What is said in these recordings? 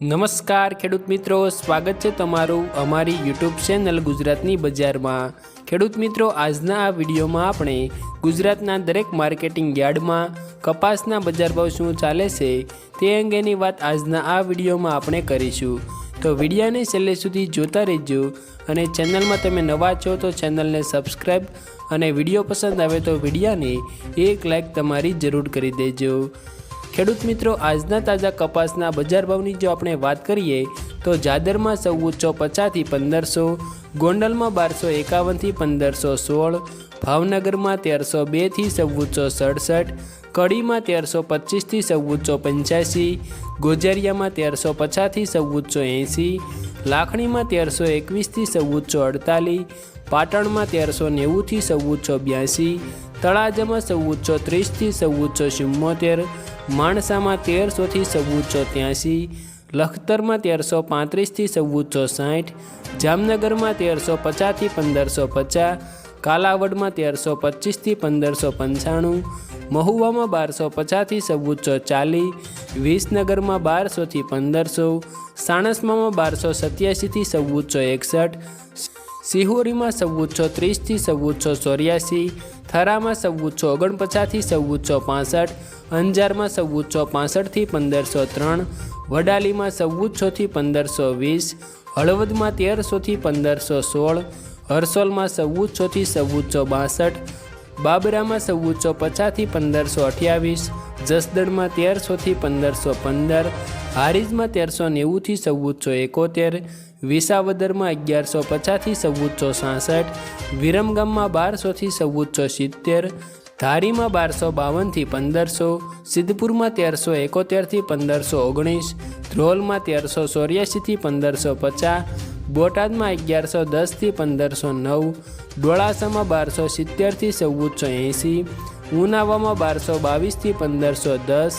નમસ્કાર ખેડૂત મિત્રો, સ્વાગત છે તમારું અમારી યુટ્યુબ ચેનલ ગુજરાતની બજારમાં. ખેડૂત મિત્રો, આજના આ વિડીયોમાં આપણે ગુજરાતના દરેક માર્કેટિંગ યાર્ડમાં કપાસના બજાર ભાવ શું ચાલે છે તે અંગેની વાત આજના આ વિડીયોમાં આપણે કરીશું. તો વિડીયાને છેલ્લે સુધી જોતા રહેજો અને ચેનલમાં તમે નવા છો તો ચેનલને સબસ્ક્રાઈબ અને વીડિયો પસંદ આવે તો વિડીયાને એક લાઇક તમારી જરૂર કરી દેજો. ખેડૂત મિત્રો, આજના તાજા કપાસના બજાર ભાવની જો આપણે વાત કરીએ, તો જાદરમાં ચૌદસો પચાસથી પંદરસો, ગોંડલમાં બારસો એકાવનથી પંદરસો સોળ, ભાવનગરમાં તેરસો બેથી ચૌદસો સડસઠ, કડીમાં તેરસો પચીસથી ચૌદસો પંચ્યાસી, ગોજારિયામાં તેરસો પચાસથી ચૌદસો એંસી, લાખણીમાં તેરસો એકવીસથી ચૌદસો અડતાલીસ, પાટણમાં તેરસો નેવુંથી ચૌદસો બ્યાસી તળાજામાં ચૌદસો ત્રીસથી ચૌદસો ચુમ્મોતેર, માણસામાં તેરસોથી ચૌદસો ત્યાંસી, લખતરમાં તેરસો પાંત્રીસથી ચૌદસો સાઠ, જામનગરમાં તેરસો પચાસથી પંદરસો પચાસ, કાલાવડમાં તેરસો પચીસથી પંદરસો પંચાણું, મહુવામાં બારસો પચાસથી ચૌદસો ચાલીસ, વિસનગરમાં બારસોથી પંદરસો સાણસમામાં બારસો સત્યાસીથી ચૌદસો એકસઠ સિહોરીમાં ચૌદસો ત્રીસથી ચૌદસો ચોર્યાસી, થરામાં ચૌદસો ઓગણપચાસથી ચૌદસો પાસઠ, અંજારમાં ચૌદસો પાસઠથી પંદરસો ત્રણ, વડાલીમાં ચૌદસોથી પંદરસો વીસ, હળવદમાં તેરસોથી પંદરસો સોળ, હરસોલમાં ચૌદસોથી ચૌદસો બાસઠ, બાબરામાં ચૌદસો પચાસથી પંદરસો અઠ્યાવીસ જસદણમાં તેરસોથી પંદરસો પંદર, હારીજમાં તેરસો નેવુંથી ચૌદસો એકોતેર, વિસાવદરમાં અગિયારસો પચાસથી ચૌદસો સાસઠ, વિરમગામમાં બારસોથી ચૌદસો સિત્તેર, ધારીમાં બારસો બાવનથી પંદરસો, સિદ્ધપુરમાં તેરસો એકોતેરથી પંદરસો ઓગણીસ, ધ્રોલમાં તેરસો ચોર્યાસીથી પંદરસો પચાસ, બોટાદમાં અગિયારસો દસથી પંદરસો નવ, ડોળાસામાં બારસો સિત્તેરથી ચૌદસો એંસી ઉનાવામાં બારસો બાવીસથી પંદરસો દસ,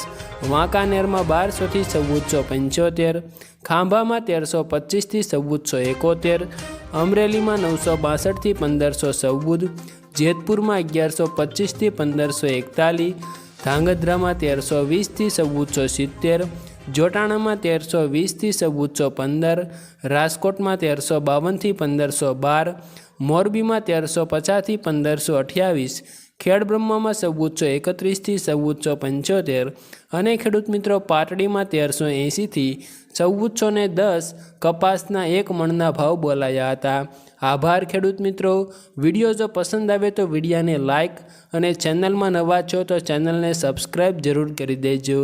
વાંકાનેરમાં બારસોથી ચૌદસો પંચોતેર, ખાંભામાં તેરસો પચીસથી ચૌદસો એકોતેર, અમરેલીમાં નવસો બાસઠથી પંદરસો ચૌદ, જેતપુરમાં અગિયારસો પચીસથી પંદરસો એકતાલીસ, ધાંગધ્રામાં તેરસો વીસથી ચૌદસો સિત્તેર, જોટાણામાં તેરસો વીસથી ચૌદસો પંદર, રાજકોટમાં તેરસો બાવનથી પંદરસો બાર, મોરબીમાં તેરસો પચાસથી પંદરસો અઠ્યાવીસ ખેડબ્રહ્મામાં ચૌદસો એકત્રીસથી ચૌદસો પંચોતેર અને ખેડૂત મિત્રો પાટડીમાં તેરસો એંશીથી ચૌદસો ને દસ કપાસના એક મણના ભાવ બોલાયા હતા. આભાર ખેડૂત મિત્રો. વીડિયો જો પસંદ આવે તો વિડીયાને લાઇક અને ચેનલમાં નવા છો તો ચેનલને સબસ્ક્રાઈબ જરૂર કરી દેજો.